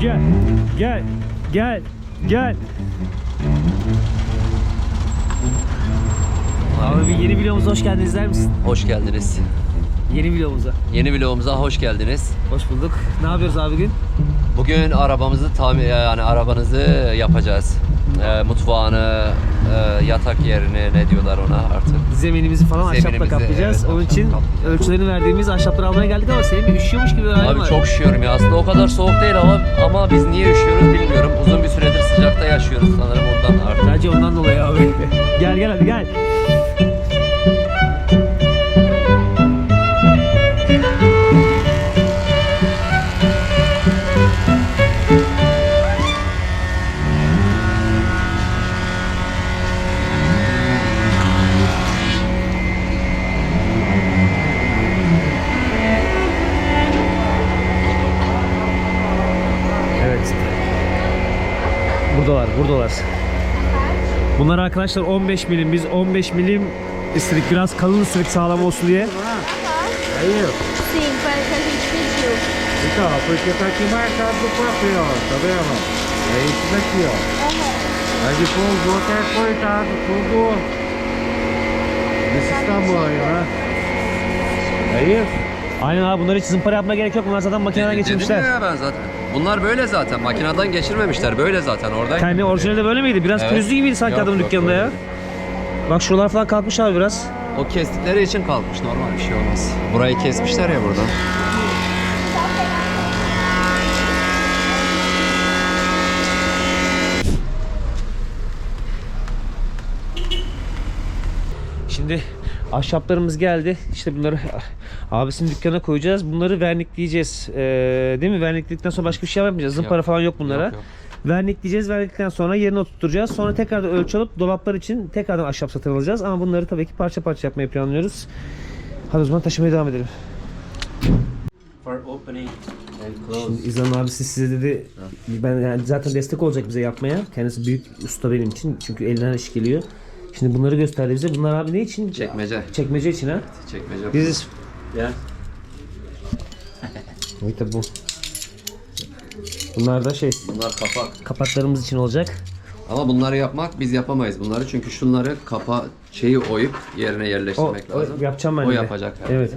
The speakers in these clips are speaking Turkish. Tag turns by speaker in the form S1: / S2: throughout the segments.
S1: Gel. Gel. Gel. Gel. Abi bir yeni videomuza hoş geldiniz der misin?
S2: Hoş geldiniz.
S1: Yeni videomuza.
S2: Yeni vlogumuza hoş geldiniz.
S1: Hoş bulduk. Ne yapıyoruz abi gün?
S2: Bugün arabamızı tamir yani arabanızı yapacağız. Ee, mutfağını, e, yatak yerini ne diyorlar ona artık.
S1: Zeminimizi falan ahşapla
S2: Zeminimizi,
S1: kaplayacağız.
S2: evet,
S1: Onun
S2: ahşapla
S1: için
S2: kaplayacağız.
S1: ölçülerini verdiğimiz ahşapları almaya geldik ama senin bir üşüyormuş gibi bir halin
S2: Abi
S1: var.
S2: çok üşüyorum ya. Aslında o kadar soğuk değil ama ama biz niye üşüyoruz bilmiyorum. Uzun bir süredir sıcakta yaşıyoruz sanırım ondan artık.
S1: Bence ondan dolayı abi. gel gel hadi gel. Bunlar arkadaşlar 15 milim. Biz 15 milim istedik. Biraz kalın istedik sağlam olsun diye.
S3: Sim, para que a gente pediu.
S4: Então, porque tá aqui marcado no papel, ó, tá vendo? É isso daqui, ó. Aí depois os outros é cortado tudo desses tamanhos, né? É isso?
S1: Aynen abi bunları hiç zımpara yapmaya gerek yok. Bunlar zaten makineden
S2: Dedim
S1: geçirmişler.
S2: ya ben zaten. Bunlar böyle zaten. Makineden geçirmemişler. Böyle zaten orada.
S1: Kendi orijinali de böyle miydi? Biraz
S2: Evet.
S1: pürüzlü gibiydi sanki
S2: Yok,
S1: adamın
S2: yok,
S1: dükkanında ya. Bak şuralar falan kalkmış abi biraz.
S2: O kestikleri için kalkmış. Normal bir şey olmaz. Burayı kesmişler ya buradan.
S1: Şimdi ahşaplarımız geldi. İşte bunları abisinin dükkana koyacağız. Bunları vernikleyeceğiz. Ee, değil mi? Vernikledikten sonra başka bir şey yapmayacağız. Zımpara
S2: Yok.
S1: falan yok bunlara.
S2: Yok, yok.
S1: Vernikleyeceğiz. Verdikten sonra yerine oturtacağız. Sonra tekrar da ölçü alıp dolaplar için tekrardan ahşap satın alacağız. Ama bunları tabii ki parça parça yapmayı planlıyoruz. Hadi o zaman taşımaya devam edelim.
S2: For opening and
S1: Şimdi İzlan abisi size dedi ben yani zaten destek olacak bize yapmaya. Kendisi büyük usta benim için. Çünkü elinden iş geliyor. Şimdi bunları gösterdi bize. Bunlar abi ne için?
S2: Çekmece.
S1: Çekmece için ha.
S2: Çekmece.
S1: Biz
S2: Ya.
S1: Tabii bu. Bunlar da şey
S2: Bunlar kapak.
S1: kapaklarımız için olacak.
S2: Ama bunları yapmak biz yapamayız bunları çünkü şunları kapa şeyi oyup yerine
S1: O,
S2: yerleştirmek
S1: o
S2: lazım.
S1: yapacağım ben
S2: O
S1: de.
S2: yapacak. yani.
S1: Evet.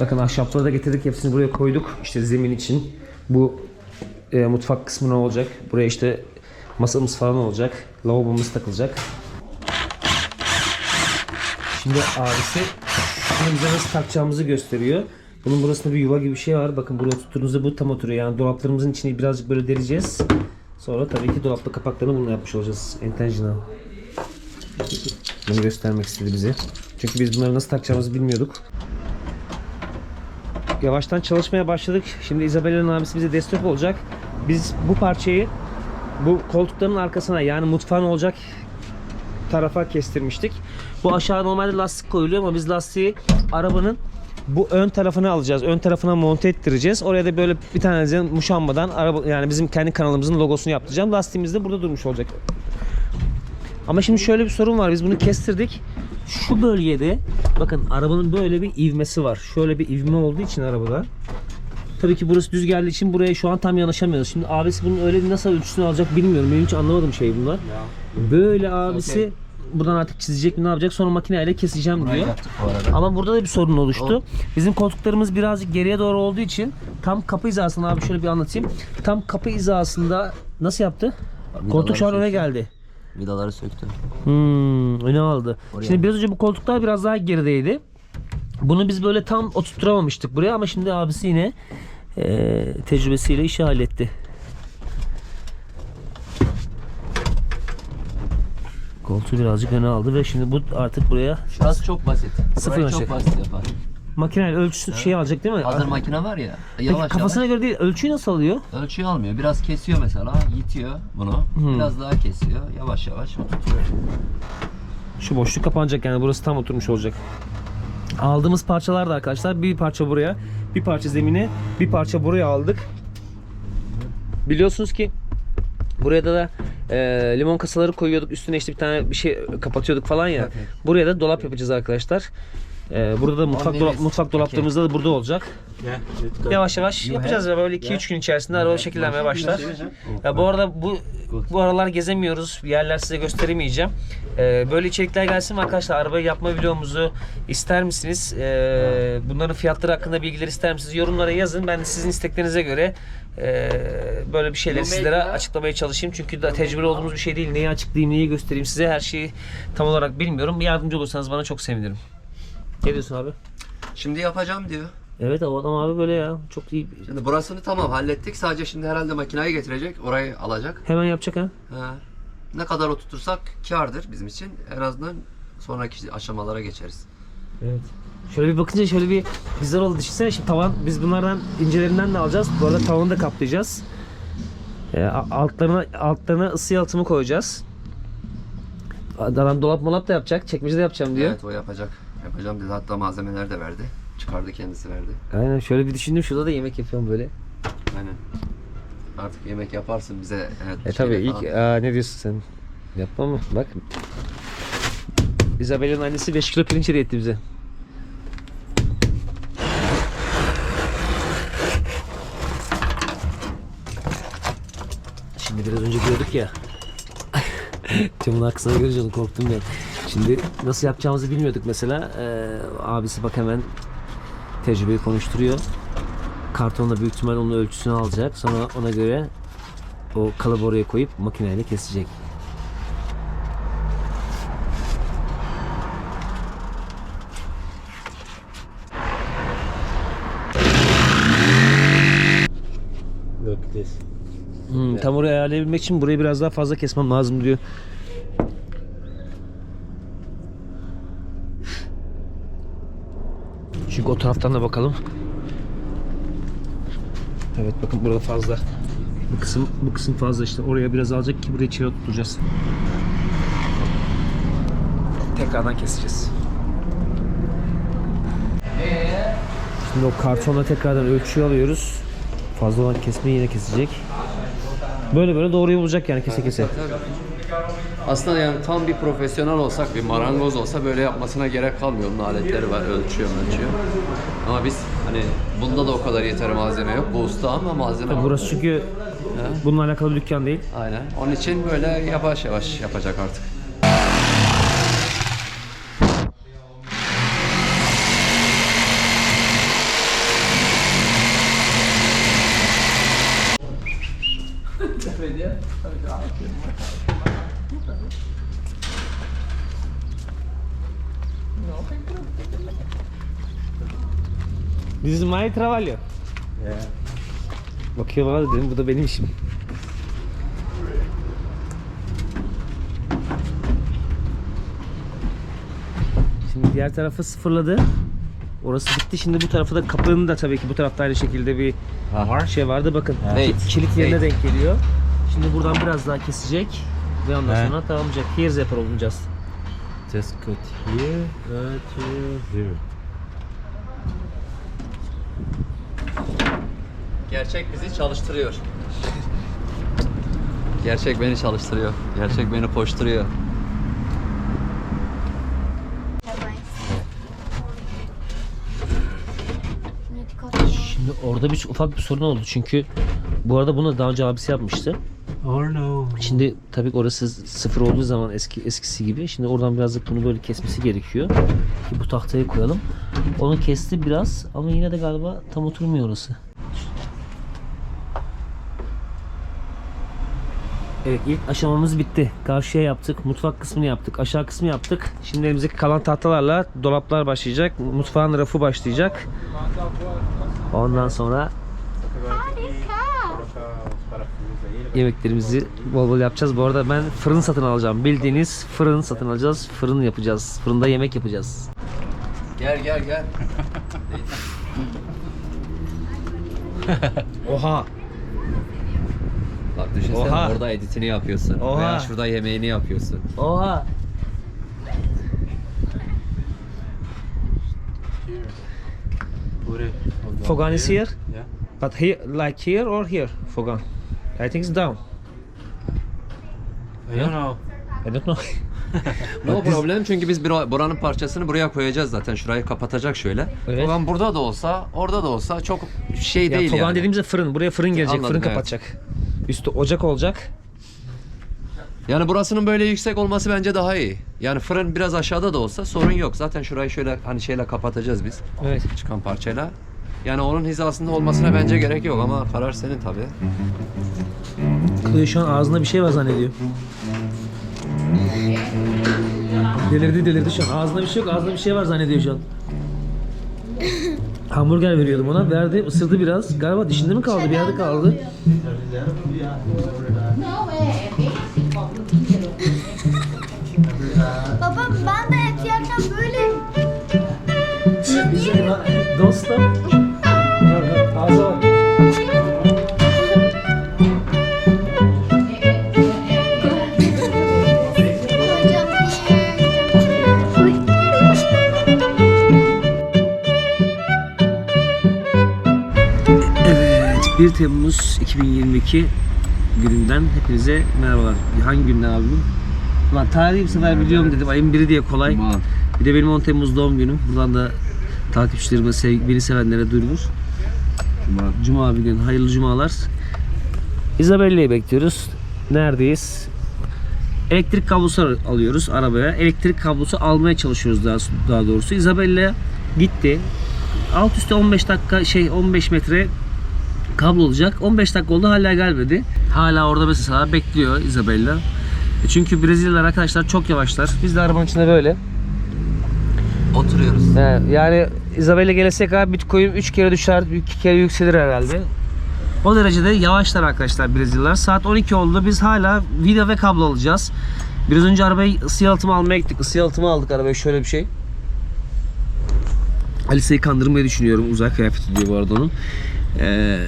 S1: Bakın ahşapları da getirdik. Hepsini buraya koyduk. İşte zemin için. Bu e, mutfak kısmına olacak. Buraya işte masamız falan olacak. Lavabomuz takılacak. Şimdi abisi bize nasıl takacağımızı gösteriyor. Bunun burasında bir yuva gibi bir şey var. Bakın buraya tuttuğunuzda bu tam oturuyor. Yani dolaplarımızın içini birazcık böyle deleceğiz. Sonra tabii ki dolapta kapaklarını bununla yapmış olacağız. Intentional. Bunu göstermek istedi bize. Çünkü biz bunları nasıl takacağımızı bilmiyorduk. Yavaştan çalışmaya başladık. Şimdi Isabella'nın abisi bize destek olacak. Biz bu parçayı bu koltukların arkasına yani mutfağın olacak tarafa kestirmiştik. Bu aşağı normalde lastik koyuluyor ama biz lastiği arabanın bu ön tarafına alacağız. Ön tarafına monte ettireceğiz. Oraya da böyle bir tane muşambadan araba yani bizim kendi kanalımızın logosunu yaptıracağım. Lastiğimiz de burada durmuş olacak. Ama şimdi şöyle bir sorun var. Biz bunu kestirdik. Şu bölgede bakın arabanın böyle bir ivmesi var. Şöyle bir ivme olduğu için arabada. Tabii ki burası düz geldiği için buraya şu an tam yanaşamıyoruz. Şimdi abisi bunun öyle nasıl ölçüsünü alacak bilmiyorum. Benim hiç anlamadığım şey bunlar. Böyle abisi. Buradan artık çizecek mi ne yapacak sonra makineyle keseceğim
S2: Burayı
S1: diyor.
S2: yaptık bu arada.
S1: Ama burada da bir sorun oluştu. Bizim koltuklarımız birazcık geriye doğru olduğu için tam kapı hizasında abi şöyle bir anlatayım. Tam kapı hizasında nasıl yaptı? Koltuk şu an öne geldi.
S2: Vidaları söktü.
S1: Hmm, öne aldı.
S2: Oraya.
S1: Şimdi biraz önce bu koltuklar biraz daha gerideydi. Bunu biz böyle tam oturtturamamıştık buraya ama şimdi abisi yine eee, tecrübesiyle işi halletti. Koltuğu birazcık öne aldı ve şimdi bu artık buraya
S2: Şurası çok basit.
S1: Sıfır
S2: Burayı
S1: ölçek.
S2: çok basit yapar.
S1: makineyle ölçüsü şey alacak değil mi?
S2: Hazır makine var ya.
S1: Peki
S2: Yavaş
S1: kafasına göre değil ölçüyü nasıl alıyor?
S2: Ölçüyü almıyor. Biraz kesiyor mesela. Yitiyor bunu.
S1: Hmm.
S2: Biraz daha kesiyor. Yavaş yavaş oturtuyor.
S1: Şu boşluk kapanacak yani burası tam oturmuş olacak. Aldığımız parçalar da arkadaşlar bir parça buraya, bir parça zemine, bir parça buraya aldık. Biliyorsunuz ki buraya da e, limon kasaları koyuyorduk. Üstüne işte bir tane bir şey kapatıyorduk falan ya. Buraya da dolap yapacağız arkadaşlar. Ee, burada da mutfak dolap, mutfak dolaplarımızda da burada olacak. Yavaş yavaş yapacağız ya böyle 2-3 gün içerisinde araba şekillenmeye başlar. Ya bu arada bu bu aralar gezemiyoruz. Yerler size gösteremeyeceğim. Ee, böyle içerikler gelsin mi arkadaşlar? Arabayı yapma videomuzu ister misiniz? Ee, bunların fiyatları hakkında bilgiler ister misiniz? Yorumlara yazın. Ben de sizin isteklerinize göre e, böyle bir şeyleri sizlere açıklamaya çalışayım. Çünkü da tecrübeli olduğumuz bir şey değil. Neyi açıklayayım, neyi göstereyim size her şeyi tam olarak bilmiyorum. Bir yardımcı olursanız bana çok sevinirim. Ne diyorsun abi?
S2: Şimdi yapacağım diyor.
S1: Evet o adam abi böyle ya. Çok iyi.
S2: Şimdi burasını tamam hallettik. Sadece şimdi herhalde makinayı getirecek. Orayı alacak.
S1: Hemen yapacak ha.
S2: Ha. Ne kadar oturtursak kârdır bizim için. En azından sonraki aşamalara geçeriz.
S1: Evet. Şöyle bir bakınca şöyle bir güzel oldu. Düşünsene şimdi tavan biz bunlardan incelerinden de alacağız. Bu arada tavanı da kaplayacağız. Ee, altlarına altlarına ısı yalıtımı koyacağız. Adam dolap molap da yapacak. Çekmece de yapacağım diyor.
S2: Evet o yapacak. Yapacağım dedi. Hatta malzemeler de verdi. Çıkardı kendisi verdi.
S1: Aynen şöyle bir düşündüm. Şurada da yemek yapıyorum böyle.
S2: Aynen. Artık yemek yaparsın bize. Evet,
S1: E
S2: şeyle
S1: tabi ilk
S2: falan.
S1: aa, ne diyorsun sen? Yapma mı? Bak. Isabel'in annesi 5 kilo pirinç hediye etti bize. Şimdi biraz önce diyorduk ya. Camın arkasına görünce onu korktum ben. Şimdi nasıl yapacağımızı bilmiyorduk mesela. Ee, abisi bak hemen tecrübeyi konuşturuyor. Kartonla büyük ihtimal onun ölçüsünü alacak. Sonra ona göre o kalıbı oraya koyup makineyle kesecek. Hmm, tam oraya ayarlayabilmek için burayı biraz daha fazla kesmem lazım diyor. Çünkü o taraftan da bakalım. Evet bakın burada fazla. Bu kısım bu kısım fazla işte. Oraya biraz alacak ki burayı çiğ tutacağız. Tekrardan keseceğiz. Şimdi o kartonla tekrardan ölçüyü alıyoruz. Fazla olan kesmeyi yine kesecek. Böyle böyle doğruyu bulacak yani kese kese.
S2: Aslında yani tam bir profesyonel olsak, bir marangoz olsa böyle yapmasına gerek kalmıyor. Onun aletleri var, ölçüyor, ölçüyor. Ama biz hani bunda da o kadar yeterli malzeme yok. Bu usta ama malzeme var.
S1: Burası çünkü bununla alakalı bir dükkan değil.
S2: Aynen. Onun için böyle yavaş yavaş yapacak artık.
S1: This is my trabalho.
S4: Yeah.
S1: Bakıyor bana dedim bu da benim işim. Şimdi diğer tarafı sıfırladı. Orası bitti. Şimdi bu tarafı da kapının da tabii ki bu tarafta aynı şekilde bir şey vardı. Bakın
S2: Evet.
S1: ki- kilit yerine
S2: Evet.
S1: denk geliyor. Şimdi buradan biraz daha kesecek ve ondan
S4: He.
S1: sonra tamamlayacak. Here zapper olacağız.
S4: Just cut here, cut here, here.
S2: Gerçek bizi çalıştırıyor. Gerçek beni çalıştırıyor. Gerçek beni koşturuyor.
S3: To.
S1: Şimdi orada bir ufak bir sorun oldu çünkü bu arada bunu daha önce abisi yapmıştı.
S4: Oh no.
S1: Şimdi tabii orası sıfır olduğu zaman eski eskisi gibi. Şimdi oradan birazcık bunu böyle kesmesi gerekiyor. Ki bu tahtayı koyalım. Onu kesti biraz ama yine de galiba tam oturmuyor orası. Evet ilk aşamamız bitti. Karşıya yaptık. Mutfak kısmını yaptık. Aşağı kısmı yaptık. Şimdi elimizdeki kalan tahtalarla dolaplar başlayacak. Mutfağın rafı başlayacak. Ondan sonra yemeklerimizi bol bol yapacağız. Bu arada ben fırın satın alacağım. Bildiğiniz fırın satın alacağız. Fırın yapacağız. Fırında yemek yapacağız.
S2: Gel gel gel.
S1: Oha!
S2: Bak düşünsene
S1: Oha.
S2: orada editini yapıyorsun.
S1: Oha.
S2: Veya şurada yemeğini yapıyorsun.
S1: Oha! Fogan is here?
S4: Yeah.
S1: But here, like here or here? Fogan. I think it's down.
S4: I don't know.
S1: I don't know.
S2: No problem çünkü biz bir, buranın parçasını buraya koyacağız zaten. Şurayı kapatacak şöyle.
S1: Evet.
S2: Ulan burada da olsa, orada da olsa çok şey
S1: Ya
S2: değil
S1: toban
S2: yani.
S1: dediğimizde fırın. Buraya fırın gelecek.
S2: Anladım,
S1: fırın
S2: evet.
S1: kapatacak. Üstü ocak olacak.
S2: Yani burasının böyle yüksek olması bence daha iyi. Yani fırın biraz aşağıda da olsa sorun yok. Zaten şurayı şöyle hani şeyle kapatacağız biz.
S1: Evet.
S2: Çıkan parçayla. Yani onun hizasında olmasına bence gerek yok ama karar senin tabii.
S1: Chloe şu an ağzında bir şey var zannediyor. Delirdi delirdi şu an. Ağzında bir şey yok. Ağzında bir şey var zannediyor şu an. Hamburger veriyordum ona. Verdi. ısırdı biraz. Galiba dişinde mi kaldı? Bir yerde kaldı.
S3: Baba ben de et yerken böyle
S1: Don't Evet, 1 Temmuz 2022 gününden hepinize merhabalar. Hangi günden abi bu? Ulan tarihi bir sefer biliyorum dedim. Ayın biri diye kolay. Bir de benim 10 Temmuz doğum günüm. Buradan da takipçilerime, sev- beni sevenlere duyurulur. Cuma günü hayırlı cumalar. Isabella'yı bekliyoruz. Neredeyiz? Elektrik kablosu alıyoruz arabaya. Elektrik kablosu almaya çalışıyoruz daha, daha doğrusu. Isabella gitti. Alt üstte 15 dakika şey 15 metre kablo olacak. 15 dakika oldu hala gelmedi. Hala orada mesela bekliyor Isabella. E Çünkü Brezilyalılar arkadaşlar çok yavaşlar. Biz de arabanın içinde böyle.
S2: Oturuyoruz.
S1: He, yani Isabella gelesek abi Bitcoin 3 kere düşer, 2 kere yükselir herhalde. O derecede yavaşlar arkadaşlar Brezilyalılar. Saat 12 oldu. Biz hala vida ve kablo alacağız. Biraz önce arabayı ısı yalıtımı almaya gittik. Isı yalıtımı aldık arabaya şöyle bir şey. Alice'yi kandırmayı düşünüyorum. Uzay kıyafeti diyor bu arada onun. Ee,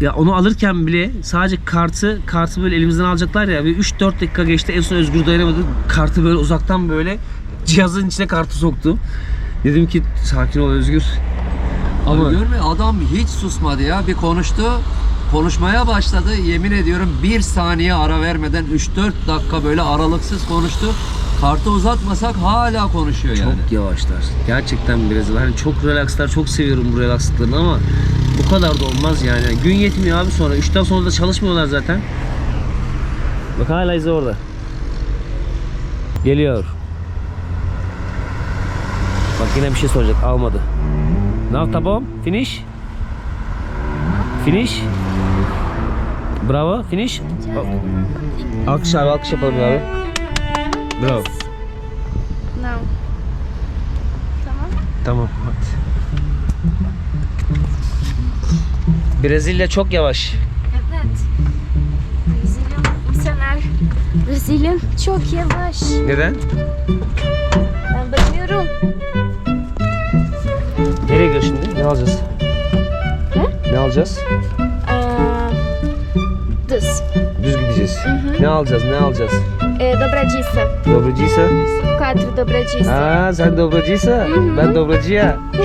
S1: ya onu alırken bile sadece kartı kartı böyle elimizden alacaklar ya. Bir 3-4 dakika geçti. En son Özgür dayanamadı. Kartı böyle uzaktan böyle cihazın içine kartı soktu. Dedim ki sakin ol Özgür. Ama
S2: görme adam hiç susmadı ya. Bir konuştu. Konuşmaya başladı. Yemin ediyorum bir saniye ara vermeden 3-4 dakika böyle aralıksız konuştu. Kartı uzatmasak hala konuşuyor yani.
S1: çok yavaşlar. Gerçekten biraz hani çok relaxlar. Çok seviyorum bu relaxlıklarını ama bu kadar da olmaz yani. Gün yetmiyor abi sonra. 3'ten sonra da çalışmıyorlar zaten. Bak hala izi orada. Geliyor. Yine bir şey soracak. Almadı. Now tamam. Finish. Finish. Bravo. Finish. Alkış abi. Alkış yapalım abi. Bravo.
S3: Não. Tamam.
S1: Tamam hadi. Brezilya çok yavaş.
S3: Evet. Brezilya insanlar. Brezilya çok yavaş.
S1: Neden? Ne alacağız?
S3: Ne?
S1: Ne alacağız?
S3: Aa, Düz.
S1: Düz gideceğiz. Ne alacağız? Ne alacağız?
S3: E, dobradiça.
S1: Dobracıysa?
S3: Quatro dobradiça.
S1: Aa sen dobracıysa ben dobracıya.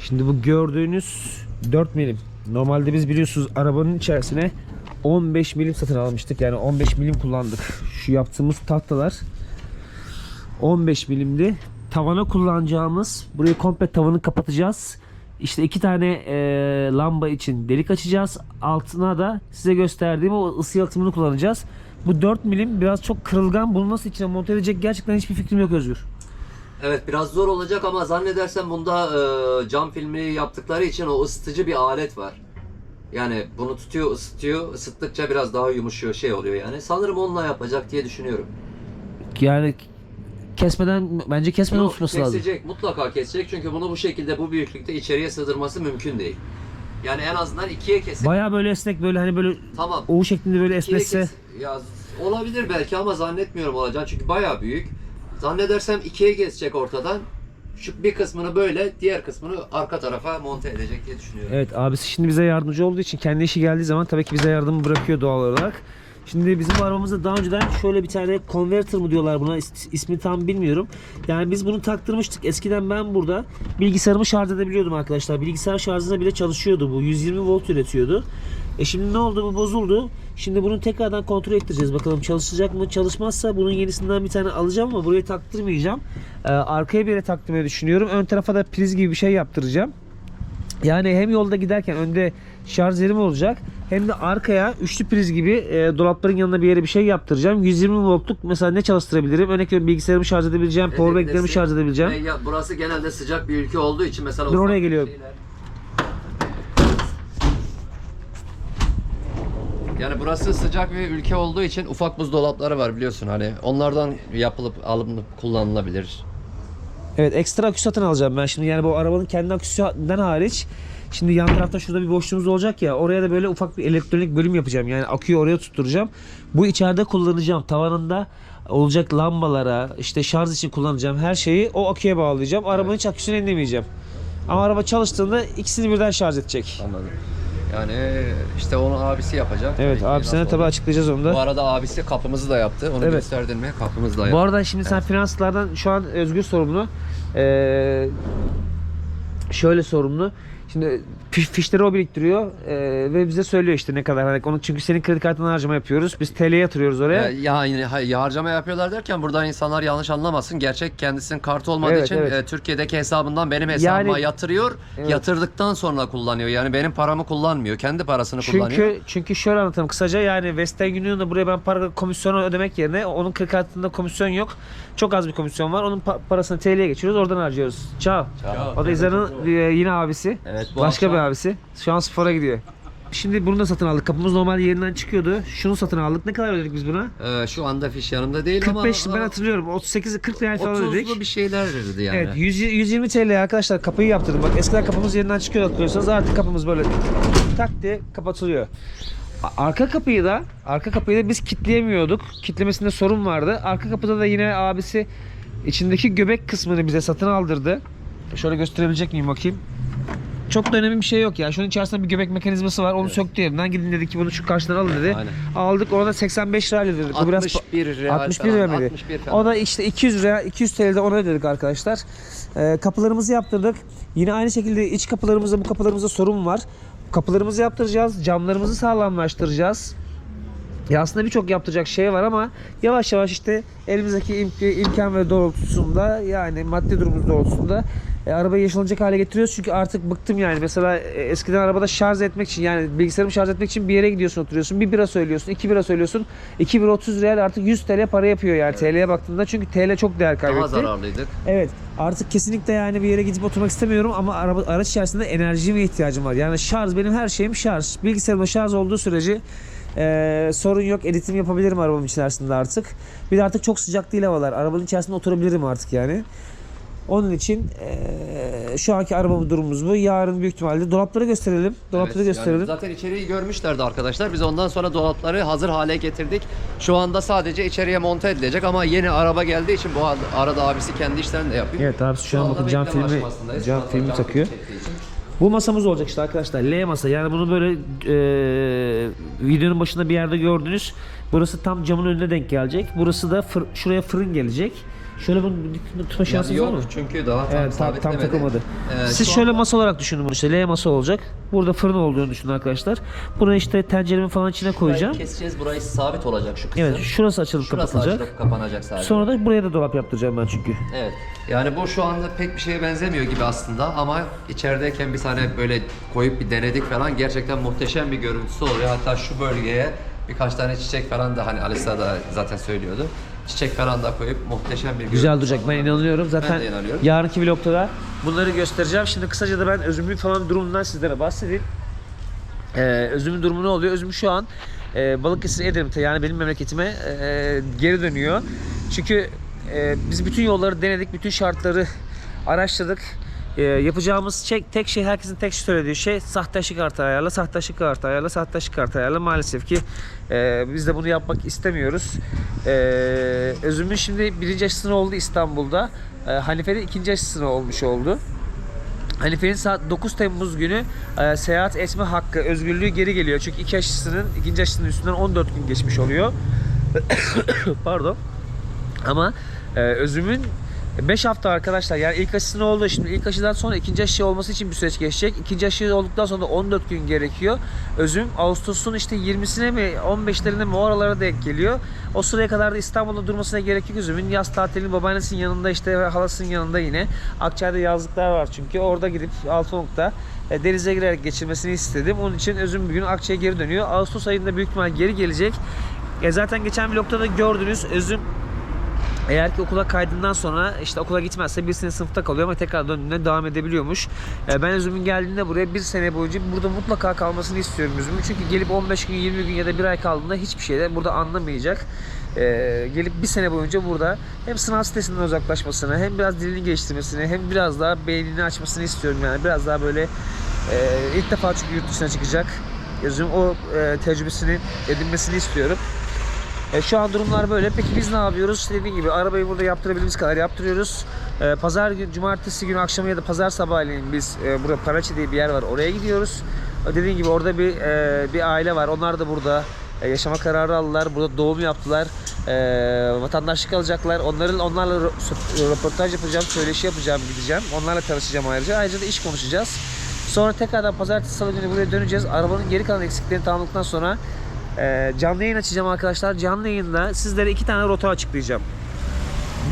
S1: Şimdi bu gördüğünüz 4 milim. Normalde biz biliyorsunuz arabanın içerisine 15 milim satın almıştık. Yani 15 milim kullandık. Şu yaptığımız tahtalar 15 milimdi. Tavana kullanacağımız burayı komple tavanı kapatacağız. İşte iki tane e, lamba için delik açacağız. Altına da size gösterdiğim o ısı yalıtımını kullanacağız. Bu 4 milim biraz çok kırılgan. Bunu nasıl içine monte edecek gerçekten hiçbir fikrim yok Özgür.
S2: Evet biraz zor olacak ama zannedersem bunda e, cam filmi yaptıkları için o ısıtıcı bir alet var. Yani bunu tutuyor, ısıtıyor. Isıttıkça biraz daha yumuşuyor, şey oluyor yani. Sanırım onunla yapacak diye düşünüyorum.
S1: Yani kesmeden bence kesmeden
S2: Yok,
S1: tutması lazım.
S2: kesecek, mutlaka kesecek çünkü bunu bu şekilde bu büyüklükte içeriye sığdırması mümkün değil. Yani en azından ikiye kesip
S1: Baya böyle esnek böyle hani böyle
S2: tamam.
S1: U şeklinde böyle
S2: ikiye
S1: esnetse.
S2: kes- ya olabilir belki ama zannetmiyorum olacağını çünkü bayağı büyük. Zannedersem ikiye kesecek ortadan. Şu bir kısmını böyle, diğer kısmını arka tarafa monte edecek diye düşünüyorum.
S1: Evet abisi şimdi bize yardımcı olduğu için kendi işi geldiği zaman tabii ki bize yardım bırakıyor doğal olarak. Şimdi bizim arabamızda daha önceden şöyle bir tane converter mı diyorlar buna is- ismi tam bilmiyorum. Yani biz bunu taktırmıştık. Eskiden ben burada bilgisayarımı şarj edebiliyordum arkadaşlar. Bilgisayar şarjında bile çalışıyordu bu. 120 volt üretiyordu. E şimdi ne oldu? Bu bozuldu. Şimdi bunu tekrardan kontrol ettireceğiz. Bakalım çalışacak mı? Çalışmazsa bunun yenisinden bir tane alacağım ama buraya taktırmayacağım. Ee, arkaya bir yere taktırmayı düşünüyorum. Ön tarafa da priz gibi bir şey yaptıracağım. Yani hem yolda giderken önde şarj yerim olacak hem de arkaya üçlü priz gibi e, dolapların yanına bir yere bir şey yaptıracağım. 120 voltluk mesela ne çalıştırabilirim? Örnek veriyorum bilgisayarımı şarj edebileceğim, powerbanklerimi şarj edebileceğim.
S2: Ve ya, burası genelde sıcak bir ülke olduğu için mesela
S1: Ben oraya geliyorum.
S2: şeyler- Yani burası sıcak bir ülke olduğu için ufak buzdolapları var biliyorsun hani onlardan yapılıp alınıp kullanılabilir.
S1: Evet ekstra akü satın alacağım ben şimdi yani bu arabanın kendi aküsünden hariç Şimdi yan tarafta şurada bir boşluğumuz olacak ya oraya da böyle ufak bir elektronik bölüm yapacağım. Yani aküyü oraya tutturacağım. Bu içeride kullanacağım. Tavanında olacak lambalara, işte şarj için kullanacağım her şeyi o aküye bağlayacağım. Arabanın hiç aküsünü ellemeyeceğim. Ama araba çalıştığında ikisini birden şarj edecek.
S2: Anladım. Yani işte onu abisi yapacak.
S1: Evet
S2: Tabii ki
S1: abisine tabi açıklayacağız onu
S2: Bu
S1: da.
S2: arada abisi kapımızı da yaptı. Onu
S1: Evet.
S2: gösterdin mi? Kapımızı da
S1: Bu
S2: yaptı.
S1: arada şimdi sen finanslardan şu an Özgür sorumlu. Ee, şöyle sorumlu. Şimdi fişleri o biriktiriyor ee, ve bize söylüyor işte ne kadar. Hani onu çünkü senin kredi kartından harcama yapıyoruz. Biz TL'ye yatırıyoruz oraya.
S2: Ya, ya ya harcama yapıyorlar derken buradan insanlar yanlış anlamasın. Gerçek kendisinin kartı olmadığı
S1: Evet,
S2: için
S1: evet.
S2: e, Türkiye'deki hesabından benim hesabıma
S1: Yani-
S2: yatırıyor.
S1: Evet.
S2: Yatırdıktan sonra kullanıyor. Yani benim paramı kullanmıyor. Kendi parasını kullanıyor.
S1: Çünkü çünkü şöyle anlatayım kısaca yani Western Union'da buraya ben para komisyonu ödemek yerine onun kredi kartında komisyon yok. Çok az bir komisyon var. Onun pa- parasını TL'ye geçiriyoruz. Oradan harcıyoruz. Ciao.
S2: Ciao.
S1: O da İza'nın e, yine abisi.
S2: Evet, bu
S1: Başka bir abisi. Şu an spora gidiyor. Şimdi bunu da satın aldık. Kapımız normal yerinden çıkıyordu. Şunu satın aldık. Ne kadar ödedik biz buna?
S2: Ee, şu anda fiş yanımda değil
S1: 45
S2: ama
S1: ben hatırlıyorum. 38 40 real falan ödedik.
S2: 30'lu bir şeyler verirdi yani.
S1: Evet 100, 120 TL arkadaşlar kapıyı yaptırdım. Bak eskiden kapımız yerinden çıkıyor hatırlıyorsanız artık kapımız böyle tak diye kapatılıyor. Arka kapıyı da arka kapıyı da biz kitleyemiyorduk. Kitlemesinde sorun vardı. Arka kapıda da yine abisi içindeki göbek kısmını bize satın aldırdı. Şöyle gösterebilecek miyim bakayım? Çok da önemli bir şey yok ya. Şunun içerisinde bir göbek mekanizması var. Onu söktü yerinden. Gidin dedi ki bunu şu karşıdan alın dedi.
S2: Aynen.
S1: Aldık. Ona da 85 lira dedik. Bu biraz pa-
S2: 61 real
S1: 61
S2: falan,
S1: lira mıydı?
S2: 61.
S1: O da işte 200 lira, 200 TL'de onu ödedik arkadaşlar. Ee, kapılarımızı yaptırdık. Yine aynı şekilde iç kapılarımızda bu kapılarımızda sorun var. Kapılarımızı yaptıracağız, camlarımızı sağlamlaştıracağız. Ya aslında birçok yaptıracak şey var ama yavaş yavaş işte elimizdeki imk- imkan ve doğrultusunda yani maddi durumumuz doğrultusunda e, arabayı yaşanacak hale getiriyoruz. Çünkü artık bıktım yani. Mesela e, eskiden arabada şarj etmek için yani bilgisayarımı şarj etmek için bir yere gidiyorsun oturuyorsun. Bir bira söylüyorsun, iki bira söylüyorsun. 2 bira 30 real artık 100 TL para yapıyor yani TL'ye baktığında. Çünkü TL çok değer kaybetti.
S2: Daha zararlıydık.
S1: Evet. Artık kesinlikle yani bir yere gidip oturmak istemiyorum ama araba, araç içerisinde enerjime ihtiyacım var. Yani şarj benim her şeyim şarj. Bilgisayarımda şarj olduğu sürece eee, sorun yok. Editim yapabilirim arabanın içerisinde artık. Bir de artık çok sıcak değil havalar. Arabanın içerisinde oturabilirim artık yani. Onun için eee, şu anki araba durumumuz bu. Yarın büyük ihtimalle dolapları gösterelim. Dolapları
S2: Evet,
S1: gösterelim.
S2: yani zaten içeriği görmüşlerdi arkadaşlar. Biz ondan sonra dolapları hazır hale getirdik. Şu anda sadece içeriye monte edilecek ama yeni araba geldiği için bu arada abisi kendi işlerini de yapıyor.
S1: Evet abi şu an
S2: anda
S1: bakın cam filmi cam
S2: Şu
S1: filmi
S2: cam
S1: takıyor. Bu masamız olacak işte arkadaşlar. L masa. Yani bunu böyle e, videonun başında bir yerde gördünüz. Burası tam camın önüne denk gelecek. Burası da fır- şuraya fırın gelecek. Şöyle bunu tutma şansınız var mı?
S2: yok çünkü daha tam
S1: Evet tam, tam takılmadı.
S2: Ee,
S1: Siz şöyle
S2: anda-
S1: masa olarak düşünün bunu işte L masa olacak. Burada fırın olduğunu düşünün arkadaşlar. Buraya işte tenceremi falan içine koyacağım.
S2: Burayı keseceğiz. Burayı sabit olacak şu kısım.
S1: Evet şurası açılıp
S2: Şurası
S1: kapatılacak.
S2: açılıp kapanacak sadece.
S1: Sonra da buraya da dolap yaptıracağım ben çünkü.
S2: Evet. Yani bu şu anda pek bir şeye benzemiyor gibi aslında ama içerideyken bir tane böyle koyup bir denedik falan gerçekten muhteşem bir görüntüsü oluyor. Hatta şu bölgeye birkaç tane çiçek falan da hani Alisa da zaten söylüyordu. Çiçek falan da koyup muhteşem bir
S1: Güzel duracak ben inanıyorum. Zaten
S2: Ben de inanıyorum.
S1: yarınki vlogda da bunları göstereceğim. Şimdi kısaca da ben özümlük falan durumundan sizlere bahsedeyim. Ee, özümün durumu ne oluyor? Özüm şu an e, Balıkesir Edremit'e yani benim memleketime e, geri dönüyor. Çünkü e, biz bütün yolları denedik, bütün şartları araştırdık. E, yapacağımız şey, tek şey herkesin tek söylediği şey sahte aşı kartı ayarla, sahte aşı kartı ayarla, sahte aşı kartı ayarla. Maalesef ki e, biz de bunu yapmak istemiyoruz. E, özümün şimdi birinci aşısını oldu İstanbul'da. E, Hanife de ikinci aşısını olmuş oldu. Hanife'nin saat 9 Temmuz günü e, seyahat etme hakkı, özgürlüğü geri geliyor. Çünkü iki aşısının, ikinci aşısının üstünden 14 gün geçmiş oluyor. Pardon. Ama e, özümün 5 hafta arkadaşlar yani ilk aşısı ne oldu şimdi ilk aşıdan sonra ikinci aşı olması için bir süreç geçecek. İkinci aşı olduktan sonra da 14 gün gerekiyor. Özüm Ağustos'un işte 20'sine mi 15'lerine mi o aralara denk geliyor. O sıraya kadar da İstanbul'da durmasına gerek yok Özüm'ün. Yaz tatilini babaannesinin yanında işte halasının yanında yine. Akçay'da yazlıklar var çünkü orada gidip Altınok'ta e, denize girerek geçirmesini istedim. Onun için Özüm bugün Akçay'a geri dönüyor. Ağustos ayında büyük ihtimal geri gelecek. E zaten geçen vlogda da gördünüz Özüm eğer ki okula kaydından sonra işte okula gitmezse bir sene sınıfta kalıyor ama tekrar döndüğünde devam edebiliyormuş. Ee, Ben Üzüm'ün geldiğinde buraya bir sene boyunca burada mutlaka kalmasını istiyorum Üzüm'ün. Çünkü gelip 15 gün, 20 gün ya da bir ay kaldığında hiçbir şeyde burada anlamayacak. Ee, gelip bir sene boyunca burada hem sınav stresinden uzaklaşmasını hem biraz dilini geliştirmesini hem biraz daha beynini açmasını istiyorum yani. Biraz daha böyle e, ilk defa çünkü yurt dışına çıkacak. Üzüm o e, tecrübesini edinmesini istiyorum. E, şu an durumlar böyle. Peki biz ne yapıyoruz? Dediğim gibi arabayı burada yaptırabildiğimiz kadar yaptırıyoruz. E, pazar gün, cumartesi günü akşamı ya da pazar sabahleyin biz e, burada Paraçı diye bir yer var. Oraya gidiyoruz. E, dediğim gibi orada bir e, bir aile var. Onlar da burada e, yaşama kararı aldılar. Burada doğum yaptılar. E, vatandaşlık alacaklar. Onların onlarla röportaj yapacağım, söyleşi yapacağım, gideceğim. Onlarla tanışacağım ayrıca. Ayrıca da iş konuşacağız. Sonra tekrardan pazartesi salı günü buraya döneceğiz. Arabanın geri kalan eksiklerini tamamladıktan sonra ee, canlı yayın açacağım arkadaşlar. Canlı yayında sizlere iki tane rota açıklayacağım.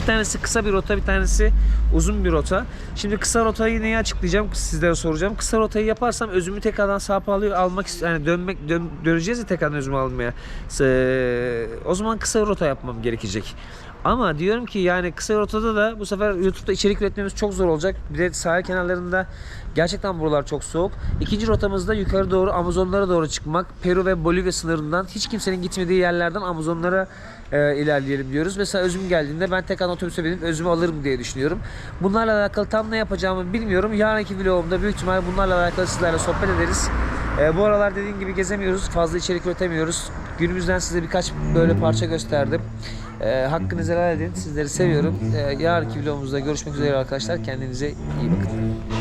S1: Tanesi kısa bir rota, bir tanesi uzun bir rota. Şimdi kısa rotayı neyi açıklayacağım sizlere soracağım. Kısa rotayı yaparsam özümü tekrardan sağ alıyor almak yani dönmek dön- döneceğiz ya tekrardan özümü almaya. O zaman kısa rota yapmam gerekecek. Ama diyorum ki yani kısa rotada da bu sefer YouTube'da içerik üretmemiz çok zor olacak. Bir de sahil kenarlarında gerçekten buralar çok soğuk. İkinci rotamızda yukarı doğru Amazonlara doğru çıkmak. Peru ve Bolivya sınırından hiç kimsenin gitmediği yerlerden Amazonlara e, ilerleyelim diyoruz. Mesela özüm geldiğinde ben tekrar otobüse binip özümü alırım diye düşünüyorum. Bunlarla alakalı tam ne yapacağımı bilmiyorum. Yarınki vlogumda büyük ihtimal bunlarla alakalı sizlerle sohbet ederiz. E, bu aralar dediğim gibi gezemiyoruz. Fazla içerik üretemiyoruz. Günümüzden size birkaç böyle parça gösterdim. E, hakkınızı helal edin. Sizleri seviyorum. E, yarınki vlogumuzda görüşmek üzere arkadaşlar. Kendinize iyi bakın.